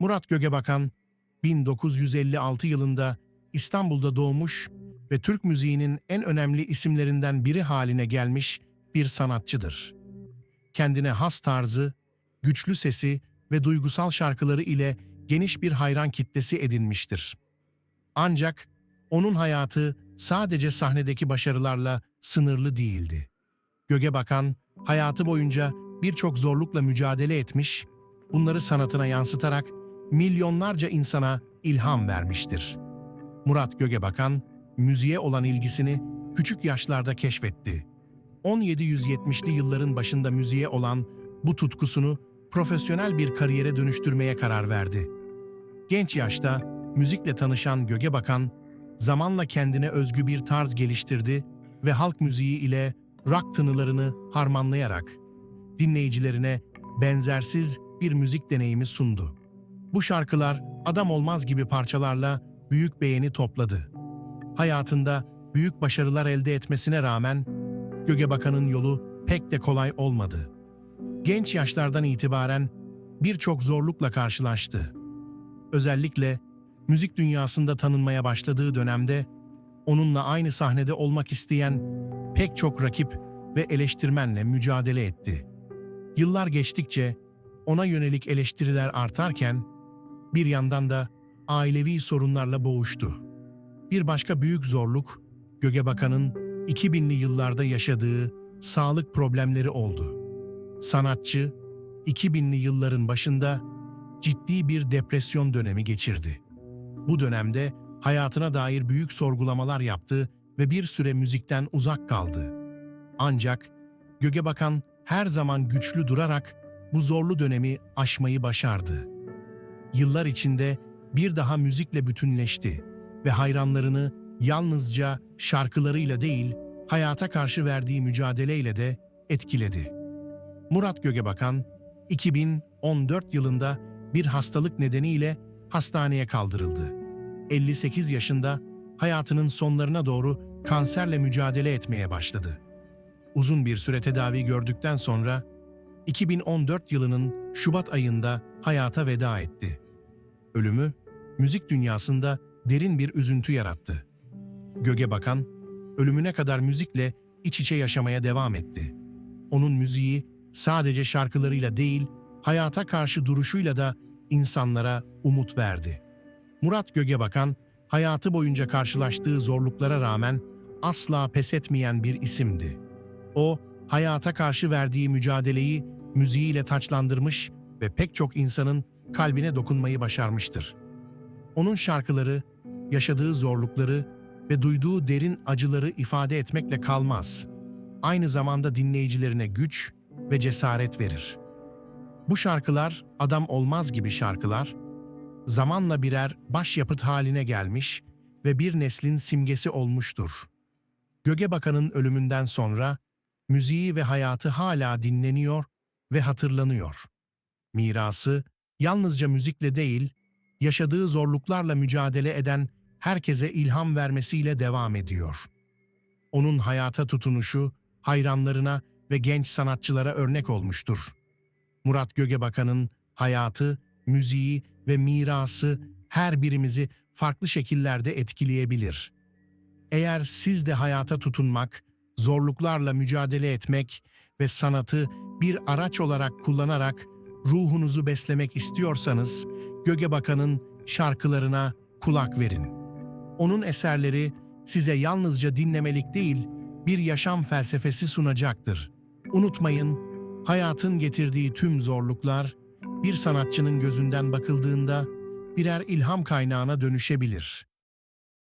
Murat Gögebakan 1956 yılında İstanbul'da doğmuş ve Türk müziğinin en önemli isimlerinden biri haline gelmiş bir sanatçıdır. Kendine has tarzı, güçlü sesi ve duygusal şarkıları ile geniş bir hayran kitlesi edinmiştir. Ancak onun hayatı sadece sahnedeki başarılarla sınırlı değildi. Gögebakan hayatı boyunca birçok zorlukla mücadele etmiş, bunları sanatına yansıtarak milyonlarca insana ilham vermiştir. Murat Gögebakan, müziğe olan ilgisini küçük yaşlarda keşfetti. 1770'li yılların başında müziğe olan bu tutkusunu profesyonel bir kariyere dönüştürmeye karar verdi. Genç yaşta müzikle tanışan Gögebakan, zamanla kendine özgü bir tarz geliştirdi ve halk müziği ile rock tınılarını harmanlayarak dinleyicilerine benzersiz bir müzik deneyimi sundu. Bu şarkılar adam olmaz gibi parçalarla büyük beğeni topladı. Hayatında büyük başarılar elde etmesine rağmen Gögebakan'ın yolu pek de kolay olmadı. Genç yaşlardan itibaren birçok zorlukla karşılaştı. Özellikle müzik dünyasında tanınmaya başladığı dönemde onunla aynı sahnede olmak isteyen pek çok rakip ve eleştirmenle mücadele etti. Yıllar geçtikçe ona yönelik eleştiriler artarken bir yandan da ailevi sorunlarla boğuştu. Bir başka büyük zorluk Gögebakan'ın 2000'li yıllarda yaşadığı sağlık problemleri oldu. Sanatçı 2000'li yılların başında ciddi bir depresyon dönemi geçirdi. Bu dönemde hayatına dair büyük sorgulamalar yaptı ve bir süre müzikten uzak kaldı. Ancak Gögebakan her zaman güçlü durarak bu zorlu dönemi aşmayı başardı. Yıllar içinde bir daha müzikle bütünleşti ve hayranlarını yalnızca şarkılarıyla değil, hayata karşı verdiği mücadeleyle de etkiledi. Murat Gögebakan, 2014 yılında bir hastalık nedeniyle hastaneye kaldırıldı. 58 yaşında hayatının sonlarına doğru kanserle mücadele etmeye başladı. Uzun bir süre tedavi gördükten sonra 2014 yılının Şubat ayında hayata veda etti. Ölümü müzik dünyasında derin bir üzüntü yarattı. Göge Bakan, ölümüne kadar müzikle iç içe yaşamaya devam etti. Onun müziği sadece şarkılarıyla değil, hayata karşı duruşuyla da insanlara umut verdi. Murat Gögebakan, hayatı boyunca karşılaştığı zorluklara rağmen asla pes etmeyen bir isimdi. O, hayata karşı verdiği mücadeleyi müziğiyle taçlandırmış ve pek çok insanın kalbine dokunmayı başarmıştır. Onun şarkıları, yaşadığı zorlukları ve duyduğu derin acıları ifade etmekle kalmaz. Aynı zamanda dinleyicilerine güç ve cesaret verir. Bu şarkılar adam olmaz gibi şarkılar, zamanla birer başyapıt haline gelmiş ve bir neslin simgesi olmuştur. Gögebakan'ın ölümünden sonra müziği ve hayatı hala dinleniyor ve hatırlanıyor. Mirası yalnızca müzikle değil, yaşadığı zorluklarla mücadele eden herkese ilham vermesiyle devam ediyor. Onun hayata tutunuşu hayranlarına ve genç sanatçılara örnek olmuştur. Murat Gögebakan'ın hayatı, müziği ve mirası her birimizi farklı şekillerde etkileyebilir. Eğer siz de hayata tutunmak, zorluklarla mücadele etmek ve sanatı bir araç olarak kullanarak ruhunuzu beslemek istiyorsanız, Gögebakan'ın şarkılarına kulak verin. Onun eserleri size yalnızca dinlemelik değil, bir yaşam felsefesi sunacaktır. Unutmayın, hayatın getirdiği tüm zorluklar, bir sanatçının gözünden bakıldığında birer ilham kaynağına dönüşebilir.